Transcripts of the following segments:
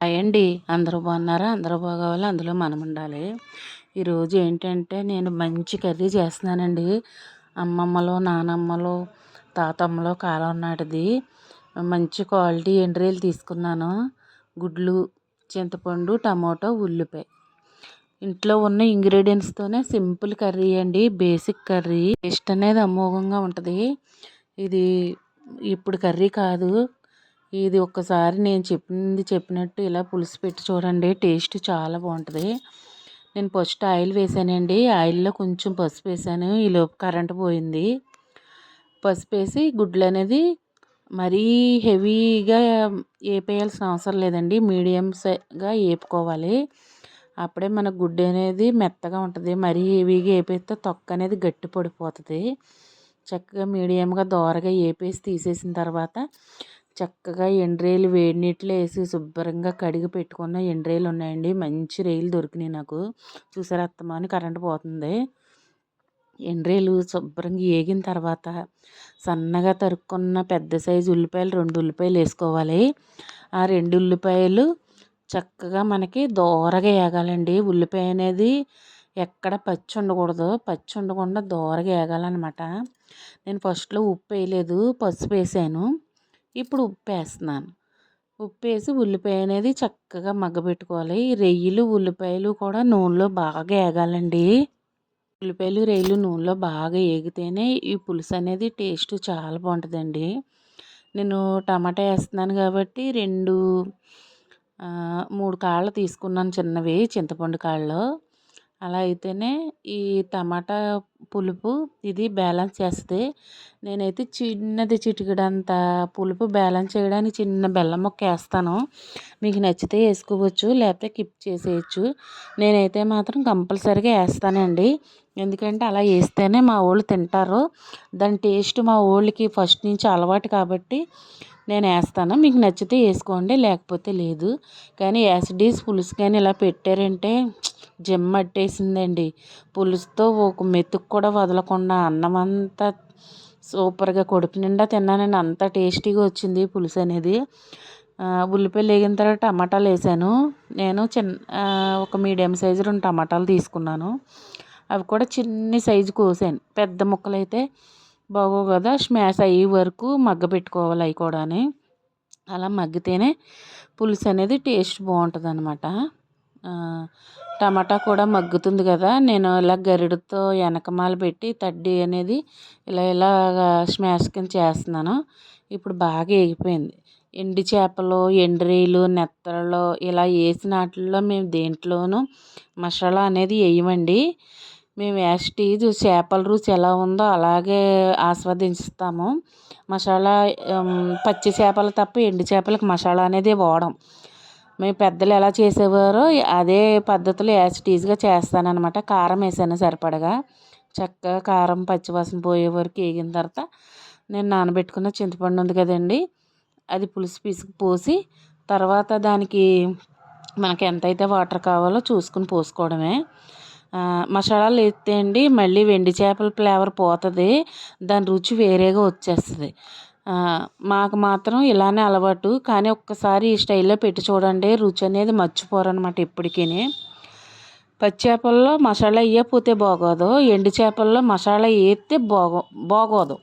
అయ్యండి. అందరూ బాగున్నారా? అందరూ బాగోవాలి? అందులో మనం ఉండాలి ఈరోజు ఏంటంటే నేను మంచి కర్రీ చేస్తున్నానండి. అమ్మమ్మలు నానమ్మలు తాతమ్మలు కాలం నాటిది. మంచి క్వాలిటీ ఎండ్రీలు తీసుకున్నాను. గుడ్లు చింతపండు టమాటో ఉల్లిపాయ. ఇంట్లో ఉన్న ఇంగ్రీడియంట్స్తోనే సింపుల్ కర్రీ అండి. Basic curry. టేస్ట్ అనేది అమోఘంగా ఉంటుంది. ఇది ఇప్పుడు కర్రీ కాదు. ఇది ఒక్కసారి నేను చెప్పింది చెప్పినట్టు ఇలా పులుసు పెట్టి చూడండి టేస్ట్ చాలా బాగుంటుంది. నేను ఫస్ట్ ఆయిల్ వేసానండి. ఆయిల్లో కొంచెం పసుపు వేసాను. ఈలోపు కరెంట్ పోయింది. పసుపు వేసి గుడ్లు అనేది మరీ హెవీగా వేపేయాల్సిన అవసరం లేదండి. మీడియంగా వేపుకోవాలి అప్పుడే మన గుడ్డు అనేది మెత్తగా ఉంటుంది. మరీ హెవీగా వేపేస్తే తొక్క అనేది గట్టి పడిపోతుంది. చక్కగా మీడియంగా దోరగా వేపేసి తీసేసిన తర్వాత చక్కగా ఎండ్రేలు వేడి నీటిలో వేసి శుభ్రంగా కడిగి పెట్టుకున్న ఎండ్రేలు ఉన్నాయండి. మంచి రేలు దొరికినాయి నాకు. చూసారా అత్తమాని కరెంట్ పోతుంది. ఎండ్రేలు శుభ్రంగా వేగిన తర్వాత సన్నగా తరుక్కున్న పెద్ద సైజు ఉల్లిపాయలు రెండు ఉల్లిపాయలు వేసుకోవాలి. ఆ రెండు ఉల్లిపాయలు చక్కగా మనకి దోరగా వేగాలండి ఉల్లిపాయ అనేది ఎక్కడ పచ్చి ఉండకూడదు. పచ్చి ఉండకుండా దోరగా వేగాలన్నమాట నేను ఫస్ట్లో ఉప్పు వేయలేదు. పసుపు వేసాను. ఇప్పుడు ఉప్పు వేస్తున్నాను ఉప్పు వేసి ఉల్లిపాయ అనేది చక్కగా మగ్గబెట్టుకోవాలి. రొయ్యలు ఉల్లిపాయలు కూడా నూనెలో బాగా వేగాలండి ఉల్లిపాయలు రొయ్యలు నూనెలో బాగా వేగితేనే ఈ పులుసు అనేది టేస్ట్ చాలా బాగుంటుందండి. నేను టమాటా వేస్తున్నాను కాబట్టి రెండు మూడు కాళ్ళు తీసుకున్నాను చిన్నవి చింతపండు కాళ్ళు. అలా అయితేనే ఈ టమాటా పులుపు ఇది బ్యాలెన్స్ చేస్తుంది. నేనైతే చిన్నది చిటికడంత పులుపు బ్యాలెన్స్ చేయడానికి చిన్న బెల్లం ముక్క వేస్తాను. మీకు నచ్చితే వేసుకోవచ్చు లేకపోతే కిప్ చేసేయచ్చు. నేనైతే మాత్రం కంపల్సరీగా వేస్తానండి. ఎందుకంటే అలా వేస్తేనే మా వాళ్ళు తింటారు. దాని టేస్ట్ మా వాళ్ళకి ఫస్ట్ నుంచి అలవాటు కాబట్టి నేను వేస్తాను. మీకు నచ్చితే వేసుకోండి లేకపోతే లేదు. కానీ యాసిడీస్ పులుసు కానీ ఇలా పెట్టారంటే జిమ్మట్టేసిందండి పులుసుతో ఒక మెతుకు కూడా వదలకుండా అన్నం అంతా సూపర్గా కొడుకు నిండా తిన్నానండి. అంత టేస్టీగా వచ్చింది పులుసు అనేది. ఉల్లిపాయలు వేగిన తర్వాత టమాటాలు వేసాను. నేను చిన్న ఒక మీడియం సైజు రెండు టమాటాలు తీసుకున్నాను. అవి కూడా చిన్ని సైజు కోసాను. పెద్ద ముక్కలు అయితే బాగో కదా స్మాష్ అయ్యే వరకు మగ్గ పెట్టుకోవాలి అవి కూడా అలా మగ్గితేనే పులుసు అనేది టేస్ట్ బాగుంటుంది అనమాట టమాటా కూడా మగ్గుతుంది కదా నేను ఇలా గరిడతో వెనకమాల పెట్టి తడ్డి అనేది ఇలా ఇలా స్మాష్ కింద చేస్తున్నాను. ఇప్పుడు బాగా వేగిపోయింది ఎండి చేపలు ఎండ్రీలు రొయ్యలు నెత్తళ్ళు ఇలా వేసిన వాటిల్లో మేము దేంట్లోనూ మసాలా అనేది వేయమండి. మేము యాస్టీజ్ చేపల రుచి ఎలా ఉందో అలాగే ఆస్వాదిస్తాము మసాలా పచ్చి చేపలు తప్ప ఎండు చేపలకు మసాలా అనేది వాడం. మేము పెద్దలు ఎలా చేసేవారో అదే పద్ధతిలో యాసిటీజ్గా చేస్తానన్నమాట. కారం వేసాను సరిపడగా. చక్కగా కారం పచ్చివాసన పోయే వరకు వేగిన తర్వాత నేను నానబెట్టుకున్న చింతపండు ఉంది కదండి అది పులుసు పీసుకు పోసి తర్వాత దానికి మనకి ఎంతైతే వాటర్ కావాలో చూసుకుని పోసుకోవడమే. మసాలాలు వేస్తే అండి మళ్ళీ వెండి చేపల ఫ్లేవర్ పోతుంది దాని రుచి వేరేగా వచ్చేస్తుంది. మాకు మాత్రం ఇలానే అలవాటు. కానీ ఒక్కసారి ఈ స్టైల్లో పెట్టి చూడండి రుచి అనేది మర్చిపోరు అనమాట ఇప్పటికీ పచ్చి చేపల్లో మసాలా వేయకపోతే బాగోదు. ఎండు చేపల్లో మసాలా వేస్తే బాగో బాగోదు.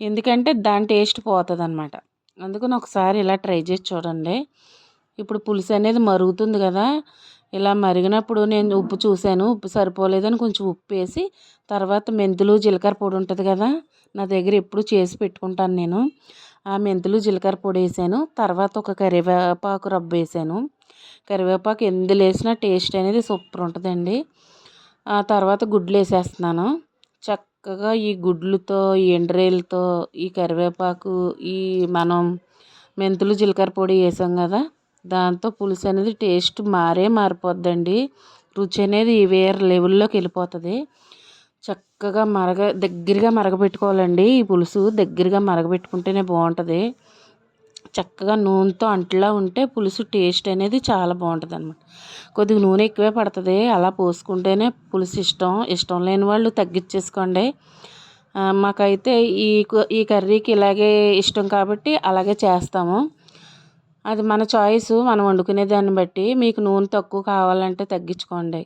ఎందుకంటే దాని టేస్ట్ పోతుంది అనమాట అందుకని ఒకసారి ఇలా ట్రై చేసి చూడండి. ఇప్పుడు పులుసు అనేది మరుగుతుంది కదా ఇలా మరిగినప్పుడు నేను ఉప్పు చూశాను ఉప్పు సరిపోలేదని కొంచెం ఉప్పు వేసి తర్వాత మెంతులు జీలకర్ర పొడి ఉంటుంది కదా నా దగ్గర ఎప్పుడు చేసి పెట్టుకుంటాను నేను. ఆ మెంతులు జీలకర్ర పొడి వేసాను తర్వాత ఒక కరివేపాకు రబ్బ వేసాను. కరివేపాకు ఎందులో వేసినా టేస్ట్ అనేది సూపర్ ఉంటుందండి. ఆ తర్వాత గుడ్లు వేసేస్తున్నాను. చక్కగా ఈ గుడ్లతో ఈ ఎండ్రేలతో ఈ కరివేపాకు ఈ మనం మెంతులు జీలకర్ర పొడి వేసాం కదా దాంతో పులుసు అనేది టేస్ట్ మారే మారిపోద్దండి. రుచి అనేది వేరే లెవెల్లోకి వెళ్ళిపోతుంది. చక్కగా మరగ దగ్గరగా మరగపెట్టుకోవాలండి ఈ పులుసు దగ్గరగా మరగపెట్టుకుంటేనే బాగుంటుంది. చక్కగా నూనెతో అంటులా ఉంటే పులుసు టేస్ట్ అనేది చాలా బాగుంటుంది అనమాట కొద్దిగా నూనె ఎక్కువే పడుతుంది. అలా పోసుకుంటేనే పులుసు ఇష్టం. ఇష్టం లేని వాళ్ళు తగ్గించేసుకోండి. మాకైతే ఈ ఈ కర్రీకి ఇలాగే ఇష్టం కాబట్టి అలాగే చేస్తాము. అది మన చాయిస్ మనం వండుకునే దాన్ని బట్టి మీకు నూనె తక్కువ కావాలంటే తగ్గించుకోండి.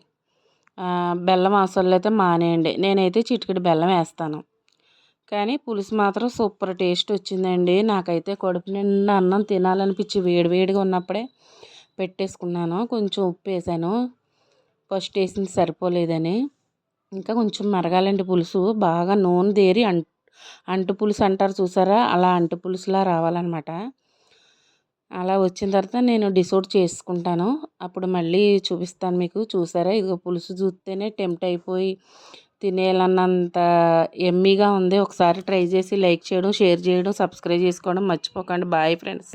బెల్లం అవసరం అయితే మానేయండి. నేనైతే చిటికెడు బెల్లం వేస్తాను. కానీ పులుసు మాత్రం సూపర్ టేస్ట్ వచ్చిందండి. నాకైతే కడుపు నిండా అన్నం తినాలనిపించి వేడివేడిగా ఉన్నప్పుడే పెట్టేసుకున్నాను. కొంచెం ఉప్పు వేసాను. ఫస్ట్ వేసింది సరిపోలేదని. ఇంకా కొంచెం మరగాలండి పులుసు. బాగా నూనె దేరి అంటు అంటు పులుసు అంటారు చూసారా? అలా అంటు పులుసులా రావాలన్నమాట. అలా వచ్చిన తర్వాత నేను డిసోడ్ చేసుకుంటాను. అప్పుడు మళ్ళీ చూపిస్తాను మీకు. చూసారా? ఇదిగో పులుసు చూస్తేనే టెంప్ట్ అయిపోయి తినేయాలన్నంత ఎమ్మీగా ఉంది. ఒకసారి ట్రై చేసి లైక్ చేయడం షేర్ చేయడం సబ్స్క్రైబ్ చేసుకోవడం మర్చిపోకండి. Bye friends.